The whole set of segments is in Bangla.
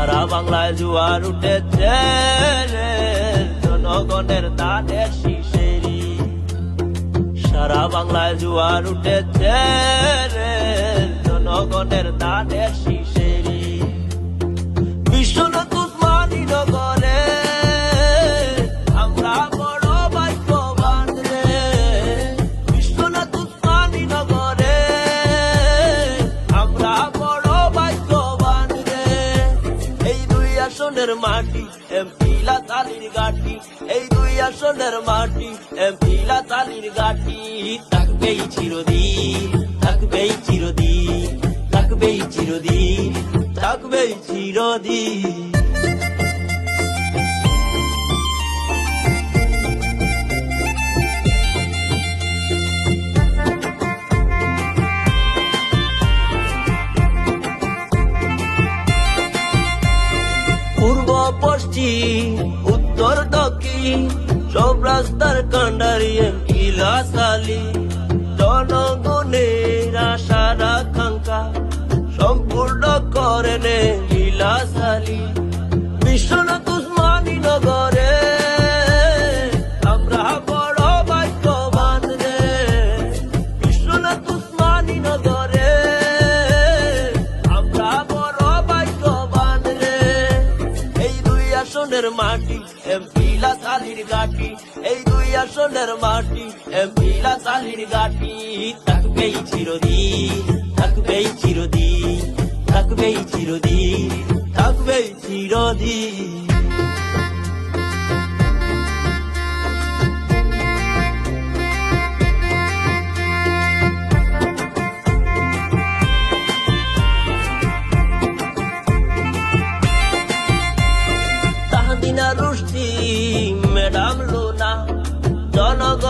সারা বাংলায় জুয়ার উঠেছে জনগণের দানের শিশেরি সারা বাংলায় জুয়ার উঠেছে জনগণের দানের শিশেরি আসনের মাটি, এমপি লাতালির গাটি এই দুই আসনের মাটি, এমপি লাতালির গাটি থাকবেই চিরদিন থাকবেই চিরদিন থাকবেই চিরদিন থাকবেই চিরদিন। পশ্চিম উত্তর দক্ষিণ সব রাস্তার কান্ডারি ইলাসালি জনগণের আশার আকাঙ্ক্ষা সম্পূর্ণ করেন নে আসনের মাটি পিলা লাসালির গাটি। এই দুই আসনের মাটি এমপি লাসালির গাটি। থাকবেই চিরদিন থাকবেই চিরদিন থাকবেই চিরদিন থাকবেই চিরদিন।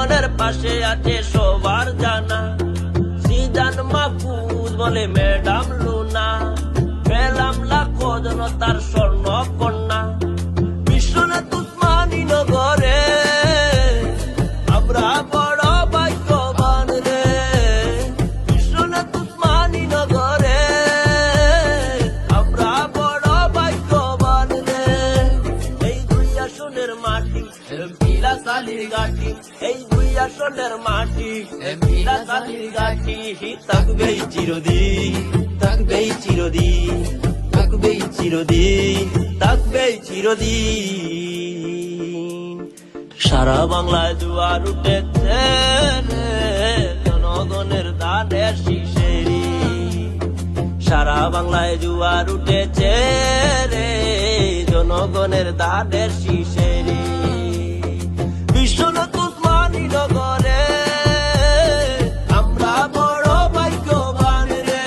জনগণের পাশে আছে সবার জানা। সিজান মাহফুজ বলে ম্যাডাম লুনা। পেলাম লাখো জনতার আসনের মাটি এমপিলা সালির গাটি, এই দুই আসনের মাটি এমপিলা সালির গাটি থাকবেই চিরদিন থাকবেই চিরদিন থাকবেই চিরদিন থাকবেই চিরদিন। সারা বাংলায় জুয়ার উঠেছে জনগণের দানের শিশেরি সারা বাংলায় জুয়ার উঠেছে রে জনগণের দানের শিশেরি। বিশ্বনাথ উসমানী নগরে আমরা বড় ভাগ্যবান রে।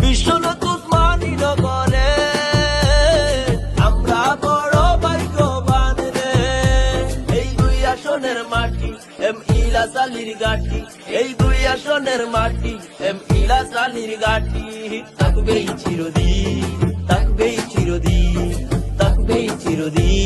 বিশ্বনাথ উসমানী নগরে আমরা বড় ভাগ্যবান রে। এই দুই আসনের মাটি, এম ইলা সালির গাটি। এই দুই আসনের মাটি, এম ইলা সালির গাটি। থাকবেই চিরদিন। থাকবেই চিরদিন থাকবেই চিরদিন।